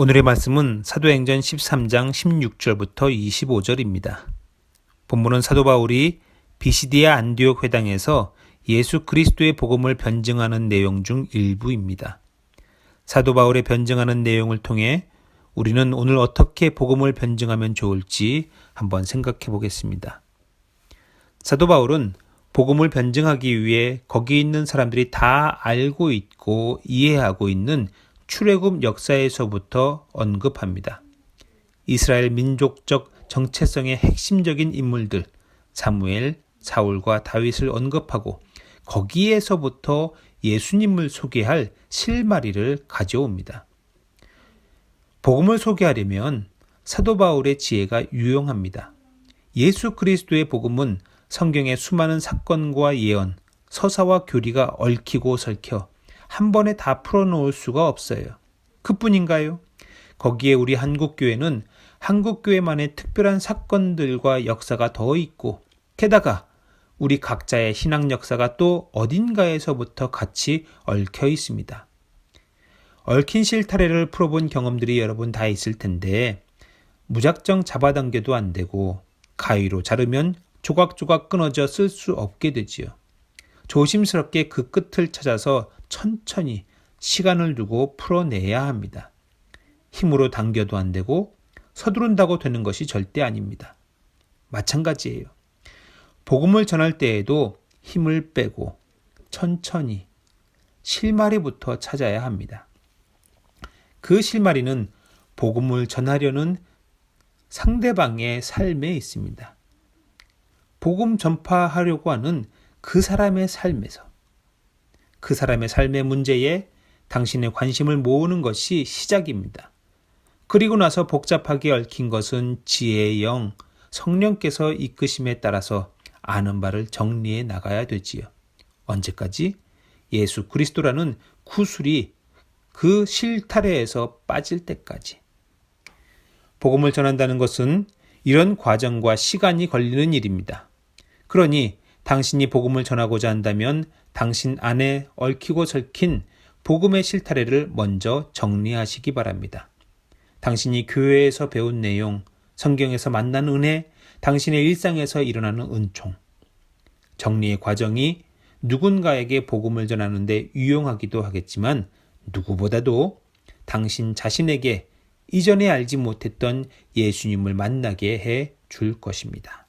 오늘의 말씀은 사도행전 13장 16절부터 25절입니다. 본문은 사도 바울이 비시디아 안디옥 회당에서 예수 그리스도의 복음을 변증하는 내용 중 일부입니다. 사도 바울의 변증하는 내용을 통해 우리는 오늘 어떻게 복음을 변증하면 좋을지 한번 생각해 보겠습니다. 사도 바울은 복음을 변증하기 위해 거기 있는 사람들이 다 알고 있고 이해하고 있는 출애굽 역사에서부터 언급합니다. 이스라엘 민족적 정체성의 핵심적인 인물들 사무엘, 사울과 다윗을 언급하고 거기에서부터 예수님을 소개할 실마리를 가져옵니다. 복음을 소개하려면 사도 바울의 지혜가 유용합니다. 예수 그리스도의 복음은 성경의 수많은 사건과 예언, 서사와 교리가 얽히고 설켜 한 번에 다 풀어놓을 수가 없어요. 그뿐인가요? 거기에 우리 한국교회는 한국교회만의 특별한 사건들과 역사가 더 있고, 게다가 우리 각자의 신앙 역사가 또 어딘가에서부터 같이 얽혀 있습니다. 얽힌 실타래를 풀어본 경험들이 여러분 다 있을 텐데, 무작정 잡아당겨도 안 되고, 가위로 자르면 조각조각 끊어져 쓸 수 없게 되지요. 조심스럽게 그 끝을 찾아서 천천히 시간을 두고 풀어내야 합니다. 힘으로 당겨도 안 되고 서두른다고 되는 것이 절대 아닙니다. 마찬가지예요. 복음을 전할 때에도 힘을 빼고 천천히 실마리부터 찾아야 합니다. 그 실마리는 복음을 전하려는 상대방의 삶에 있습니다. 복음 전파하려고 하는 그 사람의 삶에서 그 사람의 삶의 문제에 당신의 관심을 모으는 것이 시작입니다. 그리고 나서 복잡하게 얽힌 것은 지혜의 영, 성령께서 이끄심에 따라서 아는 바를 정리해 나가야 되지요. 언제까지? 예수 그리스도라는 구술이 그 실타래에서 빠질 때까지. 복음을 전한다는 것은 이런 과정과 시간이 걸리는 일입니다. 그러니 당신이 복음을 전하고자 한다면 당신 안에 얽히고 설킨 복음의 실타래를 먼저 정리하시기 바랍니다. 당신이 교회에서 배운 내용, 성경에서 만난 은혜, 당신의 일상에서 일어나는 은총. 정리의 과정이 누군가에게 복음을 전하는데 유용하기도 하겠지만 누구보다도 당신 자신에게 이전에 알지 못했던 예수님을 만나게 해 줄 것입니다.